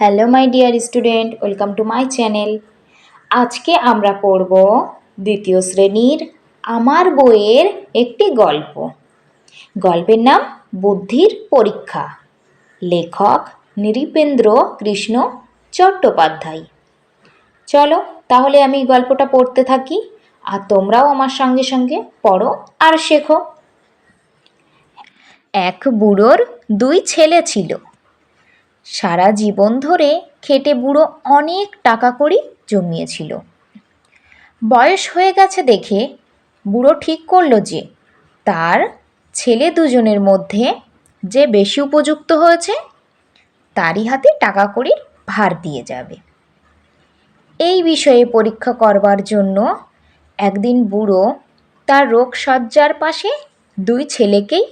Hello my dear student welcome to my channel আজকে আমরা পড়ব দ্বিতীয় শ্রেণির আমার বইয়ের একটি গল্প। গল্পের নাম বুদ্ধির পরীক্ষা। লেখক নৃপেন্দ্র কৃষ্ণ চট্টোপাধ্যায়। চলো তাহলে আমি গল্পটা পড়তে থাকি আর তোমরাও আমার সঙ্গে সঙ্গে পড়ো আর শেখো। এক বুড়োর দুই ছেলে ছিল। সারা জীবন ধরে খেটে বুড়ো অনেক টাকা কড়ি জমিয়েছিল। বয়স হয়ে গেছে দেখে বুড়ো ঠিক করল যে তার ছেলে দুজনের মধ্যে যে বেশি উপযুক্ত হয়েছে, তারই হাতে টাকা কড়ির ভার দিয়ে যাবে। এই বিষয়ে পরীক্ষা করবার জন্য একদিন বুড়ো তার রোগসজ্জার পাশে দুই ছেলেকেই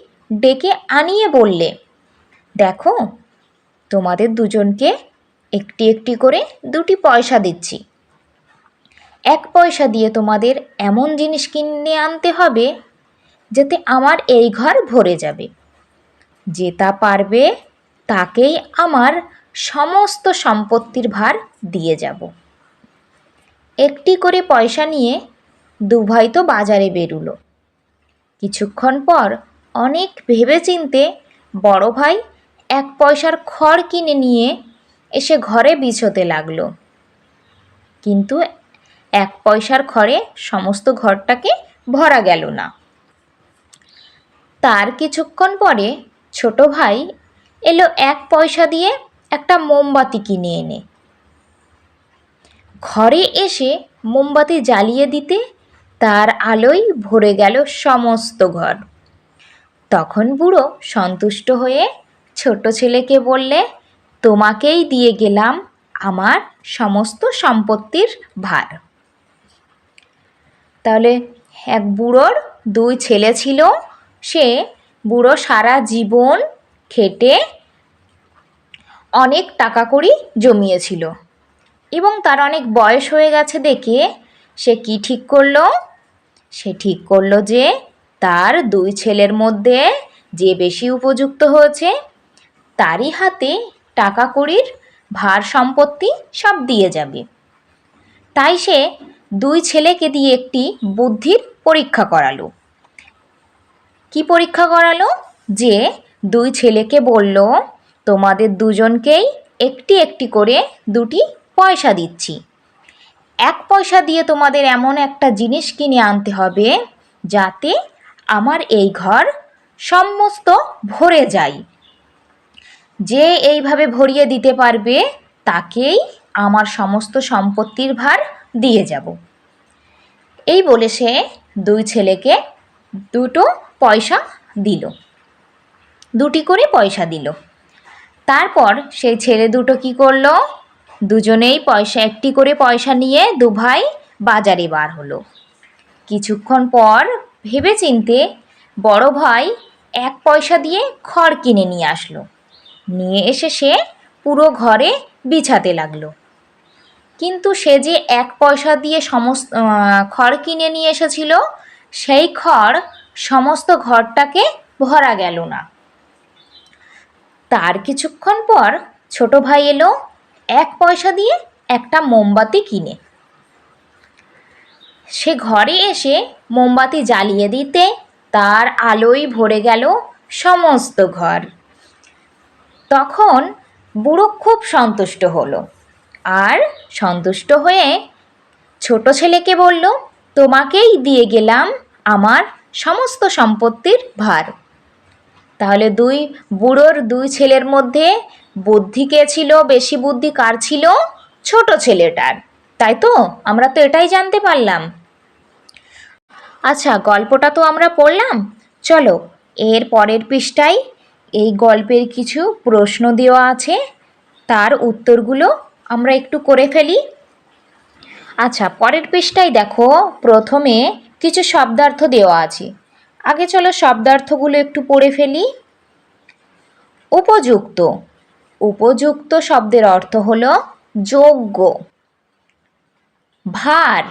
ডেকে আনিয়ে বললে, দেখো তোমাদের দুজনকে একটি একটি করে দুটি পয়সা দিচ্ছি। এক পয়সা দিয়ে তোমাদের এমন জিনিস কিনে আনতে হবে যাতে আমার এই ঘর ভরে যাবে। যে তা পারবে তাকেই আমার সমস্ত সম্পত্তির ভার দিয়ে যাব। একটি করে পয়সা নিয়ে দু ভাই তো বাজারে বেরুলো। কিছুক্ষণ পর অনেক ভেবেচিন্তে বড় ভাই এক পয়সার খড় কিনে নিয়ে এসে ঘরে বিছোতে লাগল। কিন্তু এক পয়সার খড়ে সমস্ত ঘরটাকে ভরা গেল না। তার কিছুক্ষণ পরে ছোট ভাই এলো এক পয়সা দিয়ে একটা মোমবাতি কিনে এনে। ঘরে এসে মোমবাতি জ্বালিয়ে দিতে তার আলোয় ভরে গেল সমস্ত ঘর। তখন বুড়ো সন্তুষ্ট হয়ে ছোট ছেলেকে বললে, তোমাকেই দিয়ে গেলাম আমার সমস্ত সম্পত্তির ভার। তাহলে এক বুড়োর দুই ছেলে ছিল, সে বুড়ো সারা জীবন খেটে অনেক টাকা কড়ি জমিয়েছিল এবং তার অনেক বয়স হয়ে গেছে দেখে সে কি ঠিক করল? সে ঠিক করল যে তার দুই ছেলের মধ্যে যে বেশি উপযুক্ত হয়েছে তারই হাতে টাকা কড়ির ভার সম্পত্তি সব দিয়ে যাবে। তাই সে দুই ছেলেকে দিয়ে একটি বুদ্ধির পরীক্ষা করালো। কি পরীক্ষা করালো? যে দুই ছেলেকে বলল, তোমাদের দুজনকেই একটি একটি করে দুটি পয়সা দিচ্ছি। এক পয়সা দিয়ে তোমাদের এমন একটা জিনিস কিনে আনতে হবে যাতে আমার এই ঘর সমস্ত ভরে যায়। যে এইভাবে ভরিয়ে দিতে পারবে, তাকেই আমার সমস্ত সম্পত্তির ভার দিয়ে যাব। এই বলে সে দুই ছেলেকে দুটো পয়সা দিল। দুটি করে পয়সা দিল। তারপর সেই ছেলে দুটো কি করল? দুজনেই পয়সা, একটি করে পয়সা নিয়ে দু ভাই বাজারে বার হলো। কিছুক্ষণ পর ভেবে চিনতে বড় ভাই এক পয়সা দিয়ে খড় কিনে নিয়ে আসলো। নিয়ে এসে সে পুরো ঘরে বিছাতে লাগল। কিন্তু সে যে এক পয়সা দিয়ে সমস্ত খড় কিনে নিয়ে এসেছিল, সেই খড় সমস্ত ঘরটাকে ভরা গেল না। তার কিছুক্ষণ পর ছোট ভাই এলো, এক পয়সা দিয়ে একটা মোমবাতি কিনে। সে ঘরে এসে মোমবাতি জ্বালিয়ে দিতে তার আলোয় ভরে গেল সমস্ত ঘর। তখন বুড়ো খুব সন্তুষ্ট হলো। আর সন্তুষ্ট হয়ে ছোট ছেলেকে বলল, তোমাকেই দিয়ে গেলাম আমার সমস্ত সম্পত্তির ভার। তাহলে দুই বুড়োর দুই ছেলের মধ্যে বুদ্ধি কে ছিল, বেশি বুদ্ধি কার ছিল? ছোট ছেলেটার। তাই তো? আমরা তো এটাই জানতে পারলাম। আচ্ছা গল্পটা তো আমরা পড়লাম। চলো, এর পরের পৃষ্ঠায় এই গল্পের কিছু প্রশ্ন দেওয়া আছে। তার উত্তরগুলো আমরা একটু করে ফেলি। আচ্ছা পরের পৃষ্ঠায় দেখো, প্রথমে কিছু শব্দার্থ দেওয়া আছে। আগে চলো শব্দার্থগুলো একটু পড়ে ফেলি। উপযুক্ত। উপযুক্ত শব্দের অর্থ হলো যোগ্য। ভার।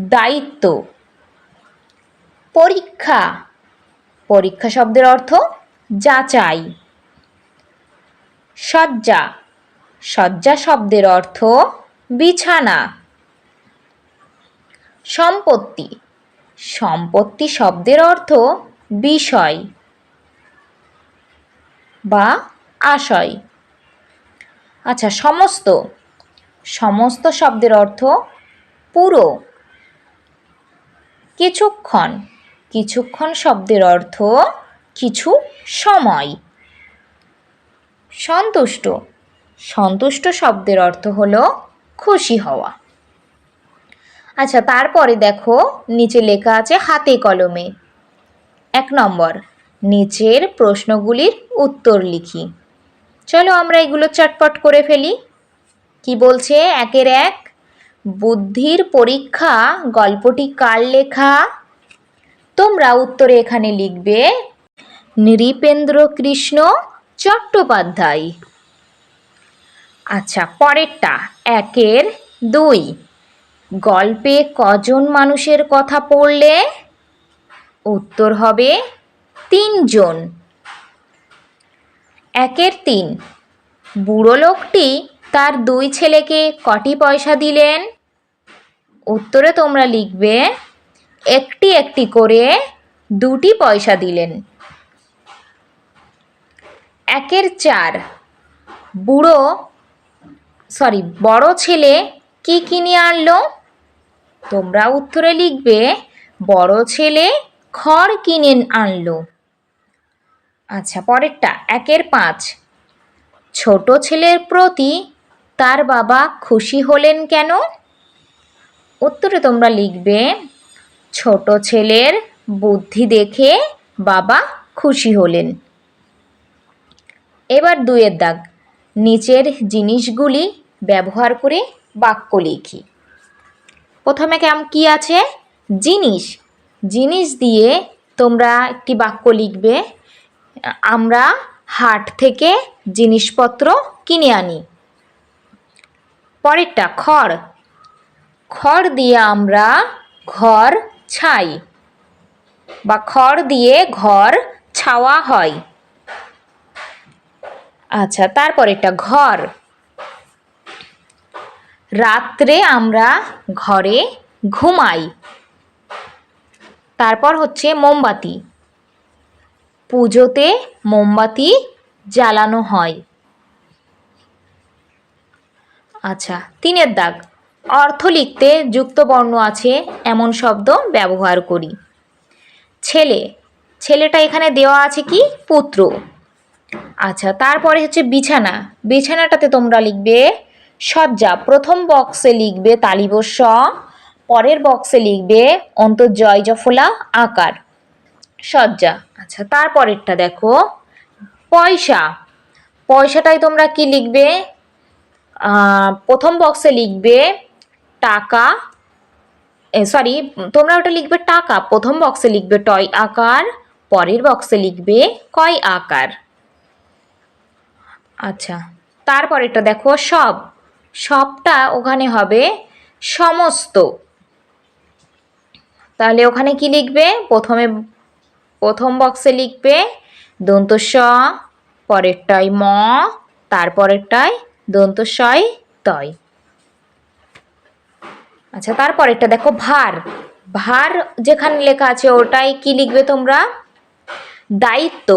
দায়িত্ব। পরীক্ষা। পরীক্ষা শব্দের অর্থ যাচাই সজ্জা শয্যা শব্দের অর্থ বিছানা। সম্পত্তি। সম্পত্তি শব্দের অর্থ বিষয় বা আশয়। আচ্ছা সমস্ত। সমস্ত শব্দের অর্থ পুরো। কিছুক্ষণ। কিছুক্ষণ শব্দের অর্থ কিছু সময়। সন্তুষ্ট। সন্তুষ্ট শব্দের অর্থ হলো খুশি হওয়া। আচ্ছা তারপরে দেখো, নিচে লেখা আছে হাতে কলমে। এক নম্বর, নিচের প্রশ্নগুলির উত্তর লিখি। চলো আমরা এগুলো চটপট করে ফেলি। কি বলছে? একের এক, বুদ্ধির পরীক্ষা, গল্পটি কার লেখা? তোমরা উত্তরে এখানে লিখবে নৃপেন্দ্র কৃষ্ণ চট্টোপাধ্যায়। আচ্ছা পরেরটা, একের দুই। গল্পে কজন মানুষের কথা পড়লে? উত্তর হবে তিনজন। একের তিন। বুড়ো লোকটি তার দুই ছেলেকে কটি পয়সা দিলেন? উত্তরে তোমরা লিখবে, একটি একটি করে দুটি পয়সা দিলেন। একের চার। বুড়ো সরি বড় ছেলে কি কিনে আনলো? তোমরা উত্তরে লিখবে, বড় ছেলে খড় কিনে আনলো। আচ্ছা পরেরটা, একের পাঁচ। ছোট ছেলের প্রতি তার বাবা খুশি হলেন কেন? উত্তরে তোমরা লিখবে, ছোট ছেলের বুদ্ধি দেখে বাবা খুশি হলেন। এবার দুয়ের দাগ। নিচের জিনিসগুলি ব্যবহার করে বাক্য লিখি। প্রথমে কেম কি আছে? জিনিস। জিনিস দিয়ে তোমরা একটি বাক্য লিখবে, আমরা হাট থেকে জিনিসপত্র কিনে আনি। পরেরটা, খড়। খড় দিয়ে আমরা ঘর ছাই বা খড় দিয়ে ঘর ছাওয়া হয়। আচ্ছা তারপরেরটা ঘর। রাত্রে আমরা ঘরে ঘুমাই। তারপর হচ্ছে মোমবাতি। পুজোতে মোমবাতি জ্বালানো হয়। আচ্ছা তিনের দাগ। অর্থ লিখতে যুক্ত বর্ণ আছে, এমন শব্দ ব্যবহার করি। ছেলে। ছেলেটা এখানে দেওয়া আছে কি? পুত্র। আচ্ছা তারপরে হচ্ছে বিছানা। বিছানাটাতে তোমরা লিখবে, সজ্জা। প্রথম বক্সে লিখবে তালিবস্য পরের বক্সে লিখবে অন্তর্জয় জফলা, আকার। সজ্জা। আচ্ছা তারপরেরটা দেখো। পয়সা। পয়সাটাই তোমরা কি লিখবে? প্রথম বক্সে লিখবে টাকা। সরি তোমরা ওটা লিখবে টাকা। প্রথম বক্সে লিখবে টয় আকার, পরের বক্সে লিখবে কয় আকার। আচ্ছা তারপরেরটা দেখো, সব। সবটা ওখানে হবে সমস্ত। তাহলে ওখানে কি লিখবে? প্রথমে, প্রথম বক্সে লিখবে দন্ত স পরেরটায় ম, তারপরেরটায় দন্ত সয় তয়। আচ্ছা তারপরেরটা দেখো, ভার। ভার যেখানে লেখা আছে ওটাই কি লিখবে তোমরা? দায়িত্ব।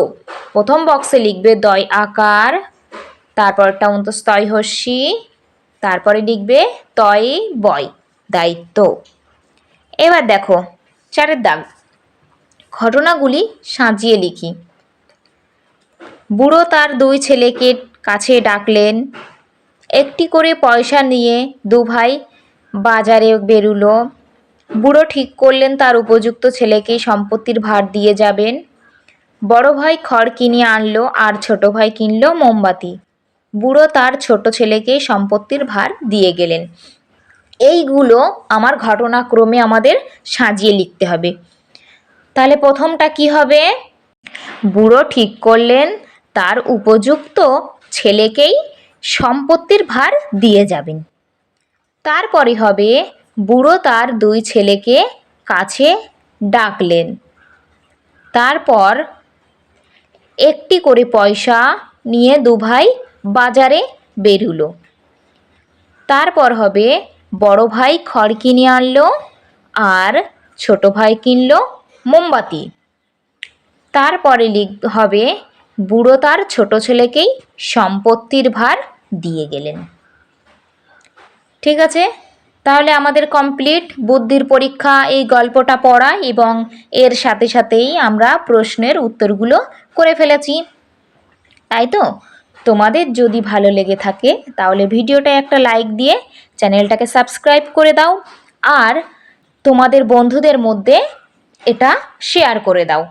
প্রথম বক্সে লিখবে দয়, আকার তারপরটা অন্তস্তয় হস্যি তারপরে লিখবে তয় বয়, দায়িত্ব। এবার দেখো, চারের দাগ। ঘটনাগুলি সাজিয়ে লিখি। বুড়ো তার দুই ছেলেকে কাছে ডাকলেন, একটি করে পয়সা নিয়ে দু ভাই বাজারে বেরুলো। বুড়ো ঠিক করলেন তার উপযুক্ত ছেলেকে সম্পত্তির ভার দিয়ে যাবেন। বড় ভাই খড় কিনে আনলো আর ছোট ভাই কিনলো মোমবাতি। বুড়ো তার ছোট ছেলেকে সম্পত্তির ভার দিয়ে গেলেন। এইগুলো আমার ঘটনাক্রমে আমাদের সাজিয়ে লিখতে হবে। তাহলে প্রথমটা কি হবে? বুড়ো ঠিক করলেন, তার উপযুক্ত ছেলেকেই সম্পত্তির ভার দিয়ে যাবেন। তারপরে হবে, বুড়ো তার দুই ছেলেকে কাছে ডাকলেন। তারপর একটি করে পয়সা নিয়ে দু ভাই বাজারে বেরুলো। তারপর হবে বড় ভাই খড় কিনে আনলো আর ছোট ভাই কিনলো মোমবাতি। তারপরে লিখ, হবে বুড়ো তার ছোট ছেলেকেই সম্পত্তির ভার দিয়ে গেলেন। ঠিক আছে? তাহলে আমাদের কমপ্লিট বুদ্ধির পরীক্ষা এই গল্পটা পড়া এবং এর সাথে সাথেই আমরা প্রশ্নের উত্তরগুলো করে ফেলেছি। তাই তো? তোমাদের যদি ভালো লেগে থাকে, তাহলে ভিডিওটা একটা লাইক দিয়ে চ্যানেলটাকে সাবস্ক্রাইব করে দাও আর তোমাদের বন্ধুদের মধ্যে এটা শেয়ার করে দাও।